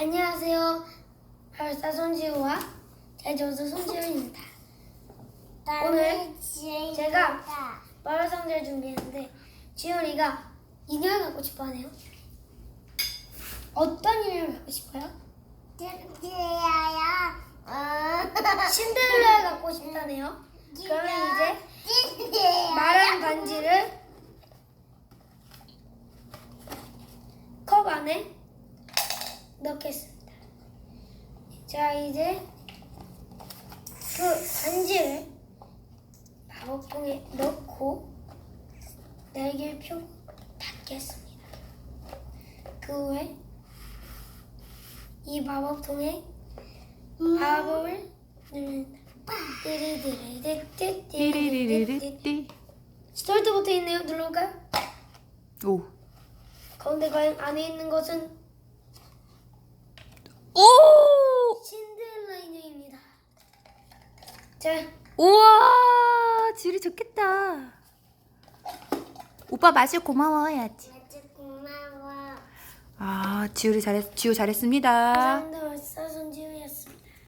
안녕하세요. 발사 손지우와 제조수 손지우입니다. 오늘 제가 마을 상자를 준비했는데 지훈이가 인형을 갖고 싶어하네요. 어떤 인형을 갖고 싶어요? 신데렐라를 갖고 싶다네요. 그러면 이제 마른 반지를 컵 안에 넣겠습니다. 자 이제 그 반지를 마법봉에 넣고 날개표 닫겠습니다. 그 후에 이 마법통에 마법을 누른다. 띠리디리디띠띠리디띠 띠리리리리띠. 스타트 버튼 있네요. 눌러볼까요? 오. 가운데 과연 안에 있는 것은 오! 신데렐라 인형입니다. 자, 우와, 지율이 좋겠다. 오빠 마실 고마워 해야지. 고마워. 아, 지율이 잘했, 지우 잘했습니다. 감사합니다.